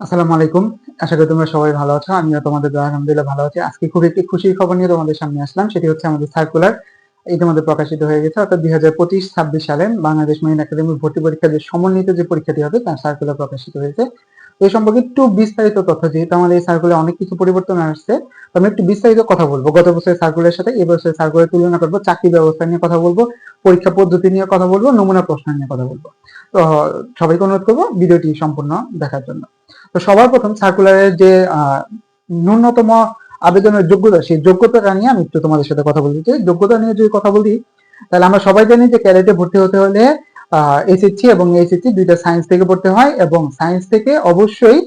আসসালামু আলাইকুম। আশা করি তোমরা সবাই ভালো আছো। আমিও তোমাদের আলহামদুলিল্লাহ ভালো আছি। আজকে খুব একটি খুশির খবর নিয়ে তোমাদের সামনে আসলাম। সেটি হচ্ছে আমাদের সার্কুলার ইতিমধ্যে প্রকাশিত হয়ে গেছে। অর্থাৎ দুই হাজার পঁচিশ, ছাব্বিশ সালে বাংলাদেশ মেরিন একাডেমির ভর্তি পরীক্ষা যে সমন্বিত যে পরীক্ষাটি হবে, তার সার্কুলার প্রকাশিত হয়েছে। এই সম্পর্কে একটু বিস্তারিত তথ্য, যেহেতু আমাদের এই সার্কুলার অনেক কিছু পরিবর্তন আসছে আমি একটু বিস্তারিত কথা বলব। গত বছরের সার্কুলারের সাথে এই বছরের সার্কুলার তুলনা করব, চাকরি ব্যবস্থা নিয়ে কথা বলব, পরীক্ষা পদ্ধতি নিয়ে কথা বলব, নমুনা প্রশ্ন নিয়ে কথা বলব। তো, সবাইকে অনুরোধ করব ভিডিওটি সম্পূর্ণ দেখার জন্য। তো সবার প্রথম সার্কুলারের যে ন্যূনতম আবেদনের যোগ্যতা, সেই যোগ্যতাটা নিয়ে আমি একটু তোমাদের সাথে কথা বলতে চাই। যোগ্যতা নিয়ে যদি কথা বলি, তাহলে আমরা সবাই জানি যে ক্যাডেটে ভর্তি হতে হলে এসএসসি এবং এইচএসসি দুইটা সায়েন্স থেকে পড়তে হয় এবং সায়েন্স থেকে অবশ্যই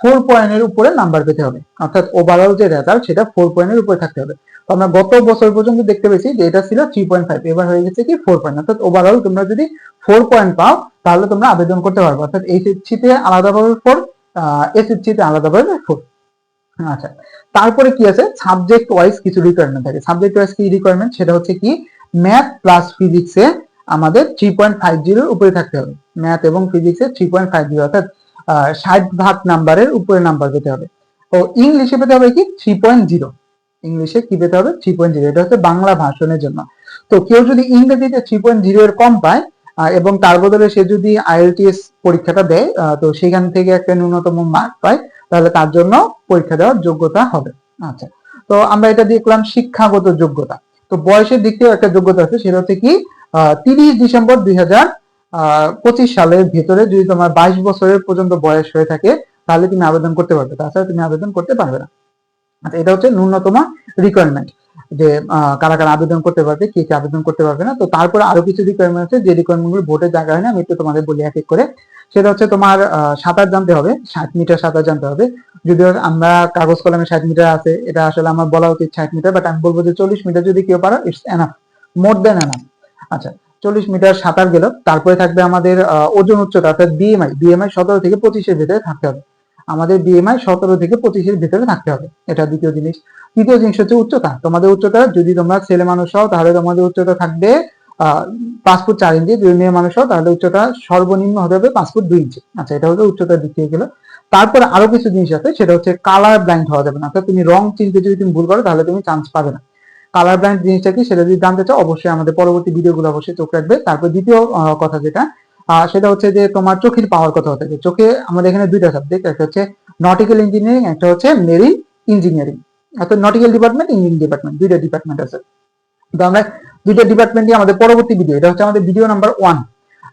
ফোর পয়েন্টের উপরে নাম্বার পেতে হবে। অর্থাৎ ওভারঅল যে রেজাল্ট সেটা ফোর পয়েন্টের উপরে থাকতে হবে। তো আমরা গত বছর পর্যন্ত দেখতে পেয়েছি যে এটা ছিল থ্রি পয়েন্ট ফাইভ এবার হয়ে গেছে কি ফোর পয়েন্ট অর্থাৎ ওভারঅল তোমরা যদি ফোর পয়েন্ট পাও, তাহলে তোমরা আবেদন করতে পারবে। অর্থাৎ এইচএসসি তে আলাদাভাবে ফোর এসএসসি তে আলাদাভাবে ফোর আচ্ছা তারপরে কি আছে? সাবজেক্ট ওয়াইজ কিছু রিকোয়ারমেন্ট থাকে। সাবজেক্ট ওয়াইজ কি রিকোয়ারমেন্ট সেটা হচ্ছে কি ম্যাথ প্লাস ফিজিক্সে আমাদের থ্রি পয়েন্ট ফাইভ জিরোর উপরে থাকতে হবে। ম্যাথ এবং ফিজিক্সে থ্রি পয়েন্ট ফাইভ জিরো অর্থাৎ ষাট ভাগ নাম্বারের উপরে নাম্বার পেতে হবে। ও ইংলিশে পেতে হবে কি? থ্রি পয়েন্ট জিরো ইংলিশে কি পেতে হবে? থ্রি পয়েন্ট জিরো এটা হচ্ছে বাংলা ভাষণের জন্য। তো কেউ যদি ইংরেজিতে থ্রি পয়েন্ট জিরো এর কম পায় এবং তার বদলে সে যদি আইএলটিএস পরীক্ষাটা দেয় তো সেখান থেকে একটা ন্যূনতম মার্ক পায়, তাহলে তার জন্য পরীক্ষা দেওয়ার যোগ্যতা হবে। আচ্ছা। তো আমরা এটা দেখলাম শিক্ষাগত যোগ্যতা। তো বয়সের দিক থেকেও একটা যোগ্যতা আছে, সেটা হচ্ছে কি? তিরিশ ডিসেম্বর দুই পঁচিশ সালের ভিতরে যদি তোমার বাইশ বছরের পর্যন্ত বয়স হয়ে থাকে, তাহলে তুমি আবেদন করতে পারবে। তাছাড়া তুমি আবেদন করতে পারবে না। আচ্ছা এটা হচ্ছে ন্যূনতম রিকোয়ারমেন্ট যে কারা কারা আবেদন করতে পারবে, কে কে আবেদন করতে পারবে না। তো তারপরে আরও কিছু রিকোয়ারমেন্ট আছে, যে রিকোয়ারমেন্টগুলো ভোটের জায়গা হয় না, আমি একটু তোমাদের বলি এক এক করে। সেটা হচ্ছে তোমার সাঁতার জানতে হবে, ষাট মিটার সাঁতার জানতে হবে। যদিও আমরা কাগজ কলমে ষাট মিটার আছে, এটা আসলে আমার বলা উচিত ষাট মিটার বাট আমি বলব যে চল্লিশ মিটার যদি কেউ পারো it's enough more than enough আচ্ছা চল্লিশ মিটার সাঁতার গেল, তারপরে থাকবে আমাদের ওজন উচ্চতা, অর্থাৎ বিএমআই বিএমআই সতেরো থেকে পঁচিশের ভিতরে থাকতে হবে। আমাদের বিএমআই সতেরো থেকে পঁচিশের ভিতরে থাকতে হবে, এটা দ্বিতীয় জিনিস। তৃতীয় জিনিস হচ্ছে উচ্চতা, তোমাদের উচ্চতা, যদি তোমরা ছেলে মানুষ হও, তাহলে তোমাদের উচ্চতা থাকবে পাঁচ ফুট চার ইঞ্চি, যদি মেয়ে মানুষ হও, তাহলে উচ্চতা সর্বনিম্ন হতে হবে পাঁচ ফুট দুই ইঞ্চি। আচ্ছা এটা হচ্ছে উচ্চতার দিক থেকে গেল। তারপরে আরও কিছু জিনিস আছে, সেটা হচ্ছে কালার ব্লাইন্ড হওয়া যাবে না, অর্থাৎ তুমি রং চিনতে যদি তুমি ভুল করো, তাহলে তুমি চান্স পাবে না। কালার ব্লাইন্ড জিনিসটা কি? সেটা যদি জানতে চাও, অবশ্যই আমাদের পরবর্তী ভিডিওগুলো অবশ্যই চোখ রাখবে। তারপর দ্বিতীয় কথা যেটা সেটা হচ্ছে যে তোমার চোখের পাওয়ার কথা হতে চোখে আমাদের এখানে দুইটা সাবজেক্ট একটা হচ্ছে নটিক্যাল ইঞ্জিনিয়ারিং একটা হচ্ছে মেরিন ইঞ্জিনিয়ারিং অর্থাৎ নটিক্যাল ডিপার্টমেন্ট ইঞ্জিনিয়ারিং ডিপার্টমেন্ট দুইটা ডিপার্টমেন্ট আছে। তো আমরা দুইটা ডিপার্টমেন্টই আমাদের পরবর্তী ভিডিও এটা হচ্ছে আমাদের ভিডিও নাম্বার ওয়ান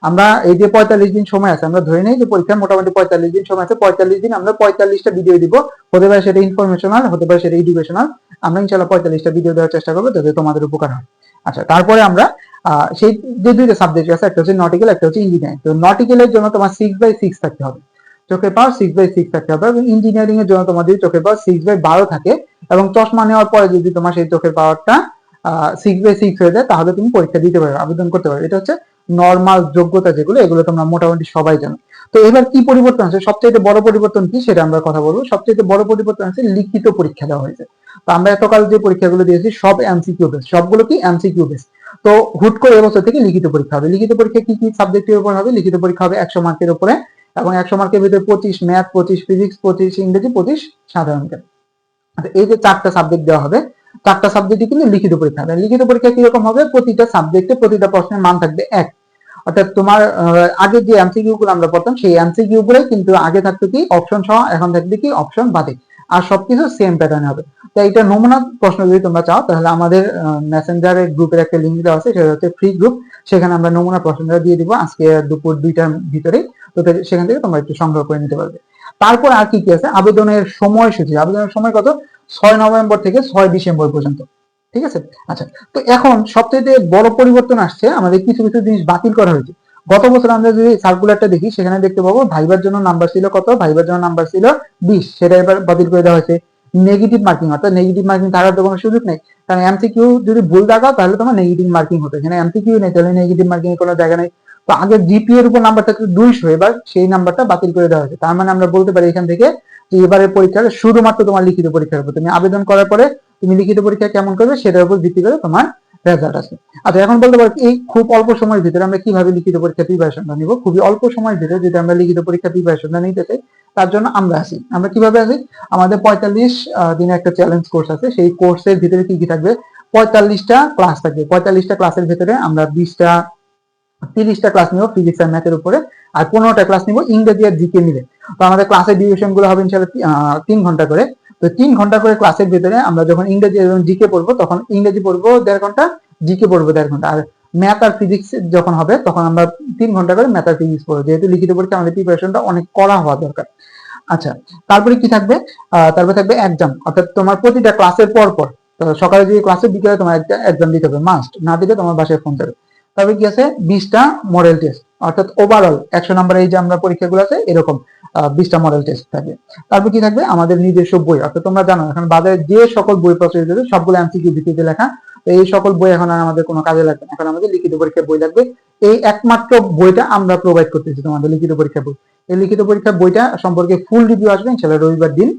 আমরা এই যে পঁয়তাল্লিশ দিন সময় আছে, আমরা ধরে নেই যে পরীক্ষা মোটামুটি পঁয়তাল্লিশ দিন সময় আছে, পঁয়তাল্লিশ দিন আমরা পঁয়তাল্লিশটা ভিডিও দিব। হতে পারে সেটা ইনফরমেশনাল হতে পারে সেটা এডুকেশনাল আমরা ইনশাল্লাহ পঁয়তাল্লিশটা ভিডিও দেওয়ার চেষ্টা করব যাতে তোমাদের উপকার হয়। আচ্ছা তারপরে আমরা সেই যে দুইটা সাবজেক্ট আছে, একটা হচ্ছে নটিক্যাল একটা হচ্ছে ইঞ্জিনিয়ারিং তো নটিক্যালের জন্য তোমার সিক্স বাই সিক্স থাকতে হবে। চোখের পাওয়ার সিক্স বাই সিক্স থাকতে হবে এবং ইঞ্জিনিয়ারিং এর জন্য তোমাদের চোখের পাওয়ার সিক্স বাই বারো থাকে এবং চশমা নেওয়ার পরে যদি তোমার সেই চোখের পাওয়ারটা সিক্স বাই সিক্স হয়ে যায়, তাহলে তুমি পরীক্ষা দিতে পারবে আবেদন করতে পারবে এটা হচ্ছে নর্মাল যোগ্যতা যেগুলো, এগুলো তোমরা মোটামুটি সবাই জানো। তো এবার কি পরিবর্তন আছে সবচেয়ে বড় পরিবর্তন কি সেটা আমরা কথা বলব। সবচেয়ে বড় পরিবর্তন আছে লিখিত পরীক্ষা দেওয়া হয়েছে। তো আমরা এতকাল যে পরীক্ষাগুলো দিয়েছি, সব এমসিকিউ বেস সবগুলো কি এমসিকিউ বেস তো হুট করে এবছর থেকে লিখিত পরীক্ষা হবে। লিখিত পরীক্ষা কি কি সাবজেক্টের উপর হবে? লিখিত পরীক্ষা হবে একশো মার্কের উপরে এবং একশো মার্কের ভিতরে পঁচিশ ম্যাথ পঁচিশ ফিজিক্স পঁচিশ ইংরেজি, পঁচিশ সাধারণ জ্ঞান। এই যে চারটা সাবজেক্ট দেওয়া হবে চারটা সাবজেক্টই কিন্তু লিখিত পরীক্ষা। হবে লিখিত পরীক্ষা কীরকম হবে? প্রতিটা সাবজেক্টে প্রতিটা প্রশ্নের মান থাকবে এক। অর্থাৎ তোমার আগে যে এমসিকিউ গুলো আমরা পড়তাম, সেই এমসিকিউ গুলোই কিন্তু আগে থাকতো কি অপশন সহ, এখন থাকবে কি অপশন বাদে। আর সবকিছু সেম প্যাটার্ন হবে। তো এটা নমুনা প্রশ্ন যদি তোমরা চাও, তাহলে আমাদের মেসেঞ্জারের গ্রুপের একটা লিঙ্ক দেওয়া আছে, সেটা হচ্ছে ফ্রি গ্রুপ সেখানে আমরা নমুনা প্রশ্নটা দিয়ে দিব আজকে দুপুর দুইটার ভিতরে। তো সেখান থেকে তোমরা একটু সংগ্রহ করে নিতে পারবে। তারপর আর কি কি আছে? আবেদনের সময়সূচি। আবেদনের সময় কত? ছয় নভেম্বর থেকে ছয় ডিসেম্বর পর্যন্ত। ঠিক আছে? আচ্ছা তো এখন সবচেয়ে বড় পরিবর্তন আসছে, আমাদের কিছু কিছু জিনিস বাতিল করা হয়েছে। গত বছর আমরা যদি সার্কুলারটা দেখি, সেখানে দেখতে পাবো ভাইবার জন্য নাম্বার ছিল কত? ভাইবার জন্য নাম্বার ছিল বিশ। সেটা এবার বাতিল করে দেওয়া হয়েছে। নেগেটিভ মার্কিং অর্থাৎ নেগেটিভ মার্কিং থাকার তো কোনো সুযোগ নেই। কারণ এমসিকিউ যদি ভুল দেখাও, তাহলে তোমার নেগেটিভ মার্কিং হতো। এখানে এমসিকিউ নেই, তাহলে নেগেটিভ মার্কিং কোনো জায়গা নেই। তো আগে জিপি এর উপর নাম্বার থাকতো দুইশো এবার সেই নাম্বারটা বাতিল করে দেওয়া হয়েছে। তার মানে আমরা বলতে পারি এখান থেকে যে এবারের পরীক্ষাটা শুধুমাত্র তোমার লিখিত পরীক্ষার উপর। তুমি আবেদন করার পরে তুমি লিখিত পরীক্ষা কেমন করবে সেটার উপর ভিত্তি করে তোমার রেজাল্ট আছে আচ্ছা এখন বলতে পারো এই খুব অল্প সময়ের ভিতরে আমরা কীভাবে লিখিত পরীক্ষা প্রিপারেশনটা নিব? খুবই অল্প সময়ের ভিতরে যদি আমরা লিখিত পরীক্ষা প্রিপারেশনটা নিতে চাই, তার জন্য আমরা আছি আমরা কীভাবে আছি আমাদের পঁয়তাল্লিশ দিনের একটা চ্যালেঞ্জ কোর্স আছে। সেই কোর্সের ভিতরে কি কি থাকবে? পঁয়তাল্লিশটা ক্লাস থাকবে। পঁয়তাল্লিশটা ক্লাসের ভিতরে আমরা বিশটা তিরিশটা ক্লাস নিব ফিজিক্স আর ম্যাথের উপরে, আর পনেরোটা ক্লাস নিব, ইংরেজি আর জিকে মিলে। তো আমাদের ক্লাসের ডিউরেশনগুলো হবে ইনশাল্লাহ তিন ঘণ্টা করে। তো তিন ঘণ্টা করে ক্লাসের ভিতরে আমরা যখন ইংরেজি এবং জিকে পড়ব, তখন ইংরেজি পড়ব দেড় ঘণ্টা জিকে পড়ব দেড় ঘণ্টা। আর ম্যাথ আর ফিজিক্স যখন হবে, তখন আমরা তিন ঘণ্টা করে ম্যাথ আর ফিজিক্স পড়ব। যেহেতু লিখিত পরীক্ষা, আমাদের প্রিপারেশনটা অনেক করা হওয়া দরকার। আচ্ছা তারপরে কি থাকবে? তারপরে থাকবে এক্সাম অর্থাৎ তোমার প্রতিটা ক্লাসের পর পর সকালে যে ক্লাসে বিকেলে তোমার একটা এক্সাম দিতে হবে মাস্ট না দিলে তোমার বাসায় ফোন যাবে তারপরে কি আছে? বিশটা মডেল টেস্ট অর্থাৎ ওভারঅল একশো নাম্বার এই যে আমরা পরীক্ষাগুলো আছে, এরকম বিশটা মডেল টেস্ট থাকবে তারপর কি থাকবে? আমাদের নিজস্ব বই। অর্থাৎ তোমরা জানো, এখন বাজারে যে সকল বই প্রচলিত সবগুলো এমসিকিউ ভিত্তিতে লেখা। এই সকল বই এখন আর আমাদের কোনো কাজে লাগবে না। এখন আমাদের লিখিত পরীক্ষার বই লাগবে। এই একমাত্র বইটা আমরা প্রোভাইড করতেছি তোমাদের লিখিত পরীক্ষার বই। এই লিখিত পরীক্ষার বইটা সম্পর্কে ফুল রিভিউ আসবে ইনশাল্লাহ রবিবার দিন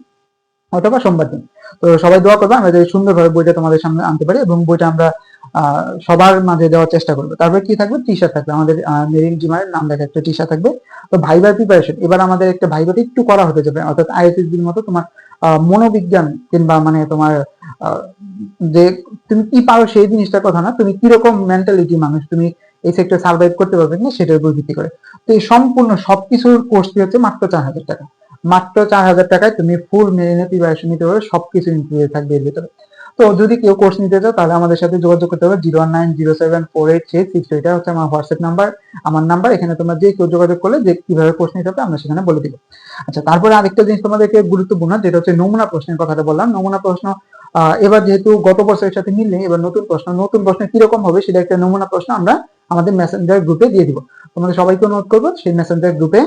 অথবা সোমবার দিন। তো সবাই দোয়া করবে, আমরা যাতে সুন্দরভাবে বইটা তোমাদের সামনে আনতে পারি এবং বইটা আমরা সবার মাঝে দেওয়ার চেষ্টা করব। তারপরে কি থাকবে? টি শার্ট থাকবে। আমাদের মেরিন জিমারের নাম লেখা একটা টি শার্ট থাকবে। তো ভাইবার প্রিপারেশন এবার আমাদের একটা ভাইবাটা একটু করা হতে যাবে। অর্থাৎ আইএসএসবির মতো তোমার মনোবিজ্ঞান কিংবা মানে তোমার যে তুমি কি পারো সেই জিনিসটার কথা না, তুমি কীরকম মেন্টালিটি মানুষ, তুমি এই সেক্টর সার্ভাইভ করতে পারবে কিনা সেটার উপর ভিত্তি করে। তো এই সম্পূর্ণ সবকিছুর কোর্সটি হচ্ছে মাত্র চার হাজার টাকা। মাত্র চার হাজার টাকায় তুমি ফুল মেরিনে প্রিপারেশন নিতে পারবে সবকিছু ইনক্লুডেড থাকবে এর ভিতরে। তো যদি কেউ কোর্স নিতে চাও, তাহলে আমাদের সাথে যোগাযোগ করতে হবে zero nine zero seven four eight three six এটা হচ্ছে আমার হোয়াটসঅ্যাপ নাম্বার আমার নাম্বার এখানে তোমরা যে কেউ যোগাযোগ করলে যে কীভাবে কোর্স নিতে হবে, আমরা সেখানে বলে দিব। আচ্ছা তারপরে আরেকটা জিনিস তোমাদেরকে গুরুত্বপূর্ণ, যেটা হচ্ছে নমুনা প্রশ্নের কথাটা বললাম। নমুনা প্রশ্ন এবার যেহেতু গত বছরের সাথে মিল এবার নতুন প্রশ্ন নতুন প্রশ্ন কীরকম হবে সেটা একটা নমুনা প্রশ্ন আমরা আমাদের মেসেঞ্জার গ্রুপে দিয়ে দিব। তোমাদের সবাইকে অনুরোধ করব, সেই মেসেঞ্জার গ্রুপে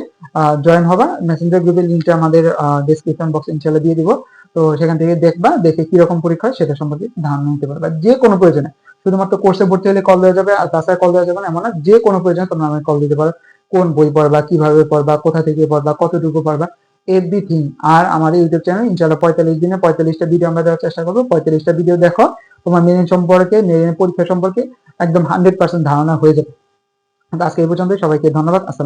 জয়েন হবা। মেসেঞ্জার গ্রুপের লিঙ্কটা আমাদের ডিসক্রিপশন বক্স ইনশাল্লাহ দিয়ে দিব। তো সেখান থেকে দেখবা, দেখে কীরকম পরীক্ষা হয় সেটা সম্পর্কে ধারণা নিতে পারবা। যে কোনো প্রয়োজনে, শুধুমাত্র কোর্সে ভর্তি হলে কল দেওয়া যাবে, আর তাছাড়া কল দেওয়া যাবে না, এমন যে কোনো প্রয়োজনে তোমরা আমাকে কল দিতে পারো। কোন বই পড়বা, কীভাবে পড়বা, কোথা থেকে পড়বা, কতটুকু পড়বা এভরিথিং আর আমাদের ইউটিউব চ্যানেল ইনশাল্লাহ পঁয়তাল্লিশ দিনে পঁয়তাল্লিশটা ভিডিও আমরা দেওয়ার চেষ্টা করব। পঁয়তাল্লিশটা ভিডিও দেখো, তোমার মেরিন সম্পর্কে মেরিনের পরীক্ষা সম্পর্কে একদম হান্ড্রেড পার্সেন্ট ধারণা হয়ে যাবে। আজকে এই পর্যন্ত সবাইকে ধন্যবাদ, আসসালাম